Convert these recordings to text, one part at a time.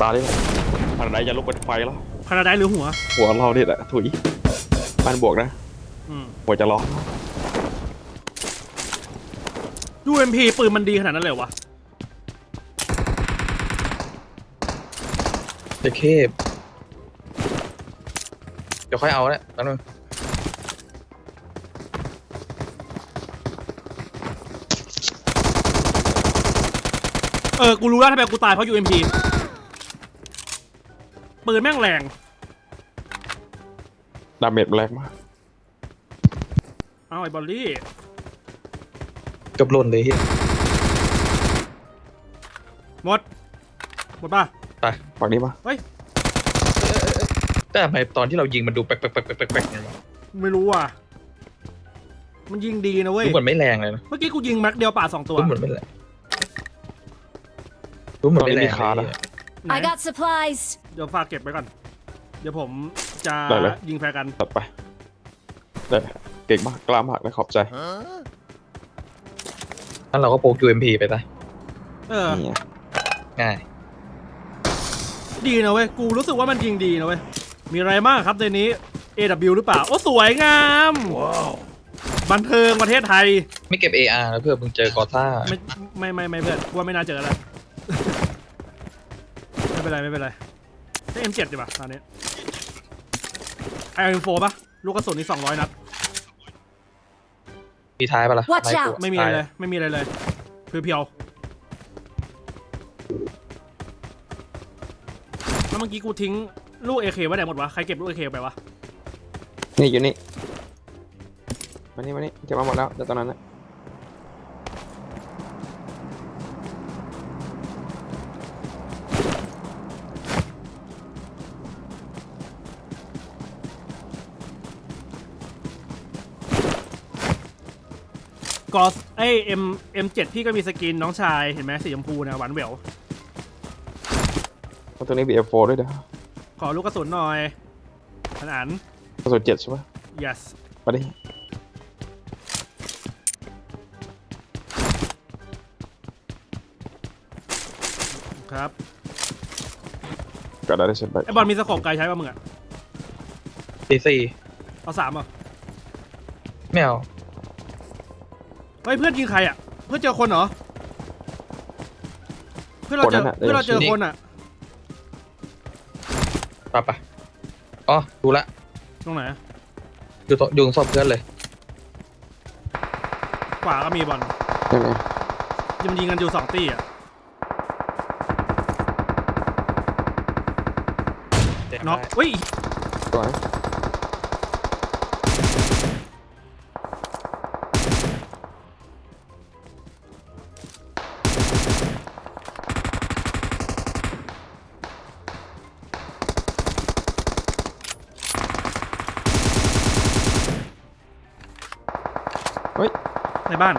ตาดิทางไหนจะลุกเป็นไฟแล้ว พาราไดหรือหัว หัวเราเนี่ยแหละถุยบ้านบวกนะอืมหัวจะร้อน UMP ปืนมันดีขนาดนั้นเลยเหรอวะจะเคบเดี๋ยวค่อยเอาละแป๊บนึงเออ กูรู้แล้วทำไมกูตายเพราะ UMP ปืนแม่งแรง ดาเมจแรงมากเอาไอ้บอลลี่ เกือบหล่นเลยเฮียหมด หมดป่ะ ไปฝั่งนี้มาเฮ้ยแต่ทำไมตอนที่เรายิงมันดูแป๊กแป๊กแป๊กแป๊กแป๊กแป๊กเนี่ยวะไม่รู้อะ มันยิงดีนะเว้ยรู้เหมือนไม่แรงเลยนะเมื่อกี้กูยิงแม็กเดียวป่าดสองตัวรู้เหมือนไม่แรงรู้เหมือนไม่แรงตอนนี้มีคาร์ดเลยอะไหน I got supplies. เดี๋ยวฝากเก็บไว้ก่อน เดี๋ยวผมจะได้เลย ยิงแฟร์กัน ตัดไปได้เก่งมากกล้ามากนะขอบใจงั้นเราก็โปก UMP ไปซะเออ นี่ไงง่าย ดีนะเว้ย กูรู้สึกว่ามันยิงดีนะเว้ย มีอะไรมากครับในนี้ AW หรือเปล่า โอ้ สวยงาม บันเทิงประเทศไทย ไม่เก็บ AR แล้วเพื่อมึงเจอกอท่าไม่ไม่ไม่ไม่เพื่อนกูว่าไม่น่าเจอแล้ว ไม่เป็นไร ไม่เป็นไร ได้ M7 ดีป่ะตอนนี้ไอเอ็มโฟป่ะ ลูกกระสุนนี่สองร้อยนัด มีท้ายปะล่ะ Watch กู out ไม่มีอะไรเลย ไม่มีอะไรเลยเพียวๆแล้วเมื่อกี้กูทิ้งลูกเอเคไว้ไหนหมดวะ ใครเก็บลูกเอเคไปวะ นี่อยู่นี่มานี่มานี่เก็บมาหมดแล้วแต่ตอนนั้นนะ กอสไอเอ็มเอ็มเจ็ดพี่ก็มีสกินน้องชายเห็นไหมสีชมพูนะหวานแหววเพราะตัวนี้ BF4 ด้วยเด้อขอลูกกระสุนหน่อยอันอัน กระสุนเจ็ดใช่ปะ yes มาดิครับก็ได้ได้เช่นไปไอบอลมีสโคปไกลใช้ป่ะมึงอะตีสี่เอาสามเหรอะไม่เอา เฮ้ยเพื่อนยิงใครอะ เพื่อนเจอคนเหรอ เพื่อนเราเจอเพื่อนเราเจอคนอะ ปะปะอ๋อดูละตรงไหนอะอยู่ตรงอยู่ตรงศพเพื่อนเลย ขวาก็มีบอลใช่ไหมยิงยิงกันอยู่สองตีอะ น็อกเฮ้ยสวย ในบ้าน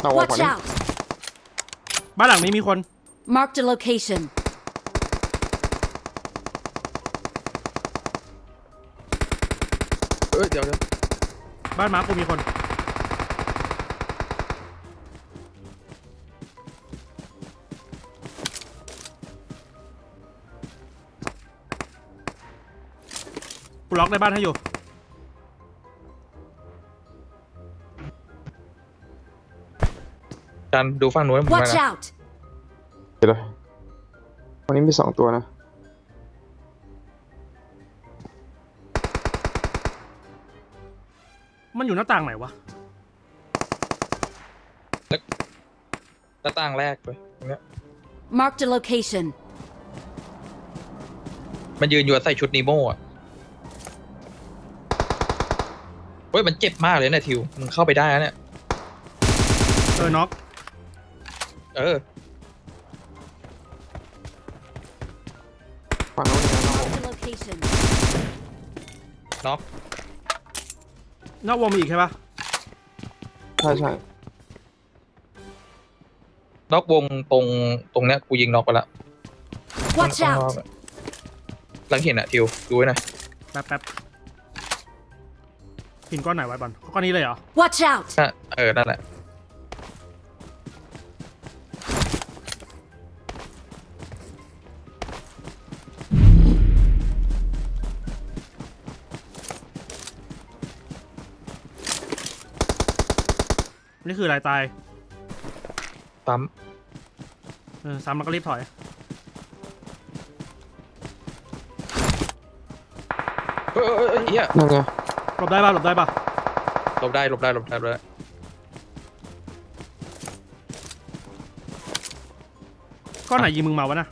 เอาวาง Watch ก่อนนี่ out. บ้านหลังนี้มีคน Marked a location. เอ้ยเดี๋ยวเดี๋ยวบ้านมาร์คกูมีคน กูล็อกในบ้านให้อยู่ จานดูฝั่งนู้นผม Watch นะ out. เดี๋ยวเลยวันนี้มีสองตัวนะ มันอยู่หน้าต่างไหนวะ หน้าต่างแรกเลยตรงเนี้ย Marked a location. มันยืนอยู่ใส่ชุดนีโม่อะเฮ้ยมันเจ็บมากเลยเนี่ยทิว มันเข้าไปได้แล้วเนี่ย เออน็อก เออฝั่งโน้นนะน้อง Marked a location. น็อกนอกวงมีอีกใช่ปะใช่ใช่น็อกวงตรงตรงเนี้ยกูยิงน็อกไปละ Watch ข้างนอก out. อะหลังเห็นอะทิวดูไว้หน่อยแป๊บแป๊บหินก้อนไหนไว้บอลก้อนนี้เลยเหรอ Watch out. น่ะเออนั่นแหละ นี่คืออะไรตายซ้เออซ้ำแล้วก็รีบถอยำเออเออเออเฮียนั่นไงหลบได้ป่ะหลบได้ป่ะหลบได้หลบได้หลบได้หลบได้ก้อนไหนยิงมึงมาวะนะ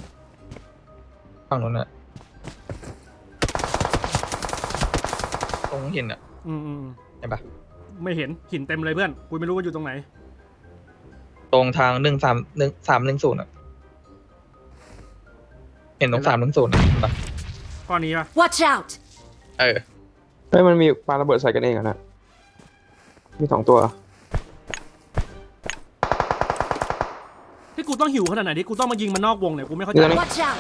ฝั่งนู้นน่ะตรงเห็นอะอืมอืมอืมเห็นปะ ไม่เห็นหินเต็มเลยเพื่อน กูไม่รู้ว่าอยู่ตรงไหน ตรงทางหนึ่งสามหนึ่งสามหนึ่งศูนย์อะเห็นตรงสามหนึ่งศูนย์อะเห็นปะก้อนนี้ป่ะ Watch out. เออ เฮ้ยมันมีปาระเบิดใส่กันเองอะนะมีสองตัว ที่กูต้องหิวขนาดไหนที่กูต้องมายิงมันนอกวงเนี่ยกูไม่เข้าใจนี่ตรงนี้ Watch out.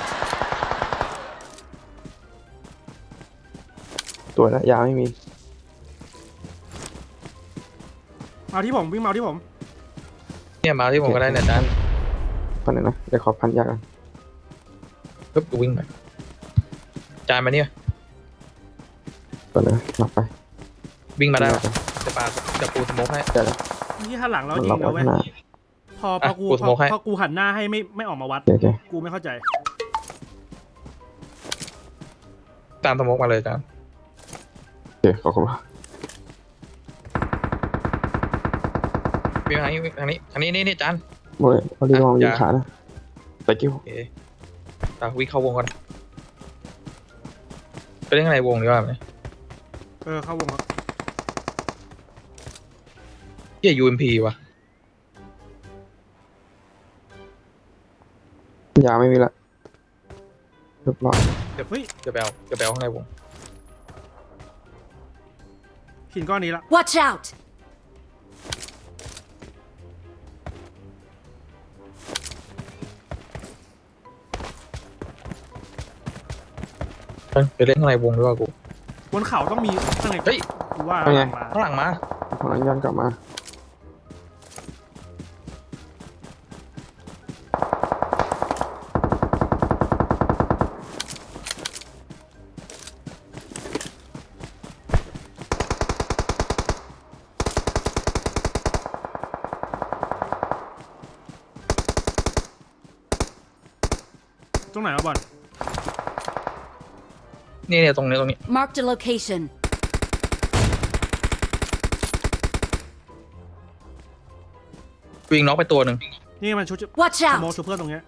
ตัวนะยาไม่มี เอาที่ผมวิ่งมาเอาที่ผม เนี่ยมาที่ผมก็ได้เนี่ยจานพันหนึ่งนะเดี๋ยวขอพันยากันปึ๊บกูวิ่งไปจานมาเนี่ยก่อนเลยหลับไปวิ่งมาได้หลัปะบไปจะปาจะปูสโมกให้ ได้แล้วที่ข้างหลังเรามันยิล็อกงนะไว้เว้ยข้างหน้าพอพอกูอะกูสโมกให้ พอกูหันหน้าให้ไม่ไม่ออกมาวัด โอเคโอเคกูไม่เข้าใจ ตามสโมกมาเลยจานโอเคขอบคุณมาก วิ่งทางนี้วิ่งทางนี้ทางนี้นี่นี่จานโมเลยเอาดีลองอะยิงอย่าขานะแต่กิ้วโอเคตาวิ่งเข้าวงก่อนไปเล่นอะไรวงดีว่าไหมเออเข้าวงแล้วเฮีย UMP ว่ะยาไม่มีละเรียบร้อยเฮ้ยจะไปเอาจะไปเอาข้างในวงหินก้อนนี้ละ Watch out. ไปเล่นข้างในวงดีกว่ากู บนเขาต้องมีข้างในเฮ้ย กูว่าเป็นไง มาข้างหลังมาฝั่งนั้นย้อนกลับมาตรงไหนวะบอล นี่เนี่ยตรงนี้ตรงนี้ Marked a location. วิ่งน็อกไปตัวหนึ่งนี่มันชุด Watch สโม out. ชูเพื่อนตรงเนี้ย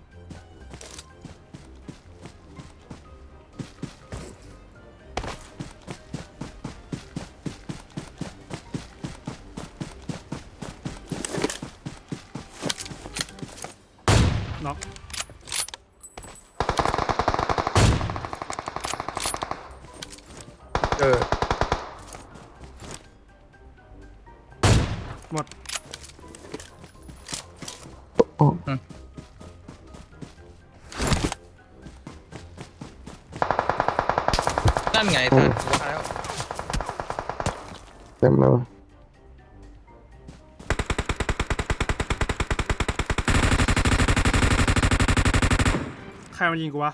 เออ หมดอ๋อนั่นไงท่านว่าแล้วเต็มเลยว่ะใครมันยิงกูวะ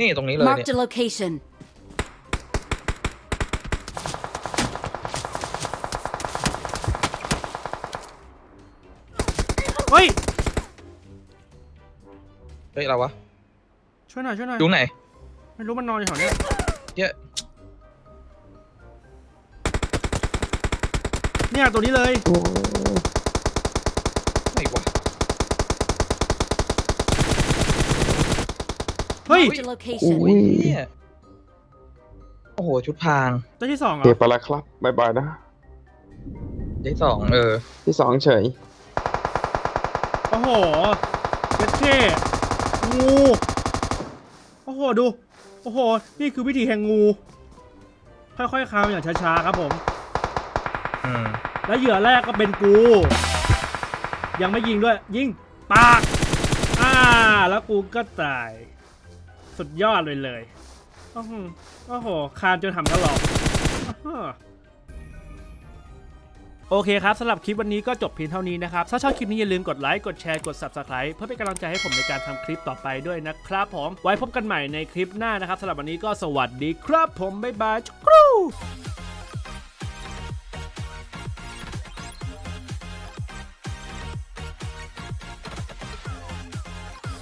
นี่ตรงนี้เลยเนี่ย Marked a location. ฮ้ย เฮ้ยเราวะช่วยหน่อยช่วยหน่อยยุงไหนไม่รู้มันนอนอยู่แถวเนี้ยเหี้ยเนี่ยตัวนี้เลยโอ้ยไหนวะ เฮ้ย Marked a อุ้ location. ยเนี่ยโอ้โห ชุดพรางตัวที่สองเหรเก็บอไปแล้วครับบายบายนะ ได้สองเออ ที่สองเฉย โอ้โหเจ็ดเท่งูโอ้โหดู โอ้โห นี่คือวิธีแห่งงู ค่อยๆคามอย่างช้าๆครับผม อืมและเหยื่อแรกก็เป็นกู ยังไม่ยิงด้วย ยิงปากอ่า แล้วกูก็ตาย สุดยอดเลยเลยอื้อหือโอ้โหคานจนหำถลอกอ้อฮะ โอเคครับสำหรับคลิปวันนี้ก็จบเพียงเท่านี้นะครับ ถ้าชอบคลิปนี้อย่าลืมกดไลค์ กดแชร์ กด Subscribe เพื่อเป็นกำลังใจให้ผมในการทำคลิปต่อไปด้วยนะครับผม ไว้พบกันใหม่ในคลิปหน้านะครับสำหรับวันนี้ก็สวัสดีครับผม บ๊ายบายจุ๊กรู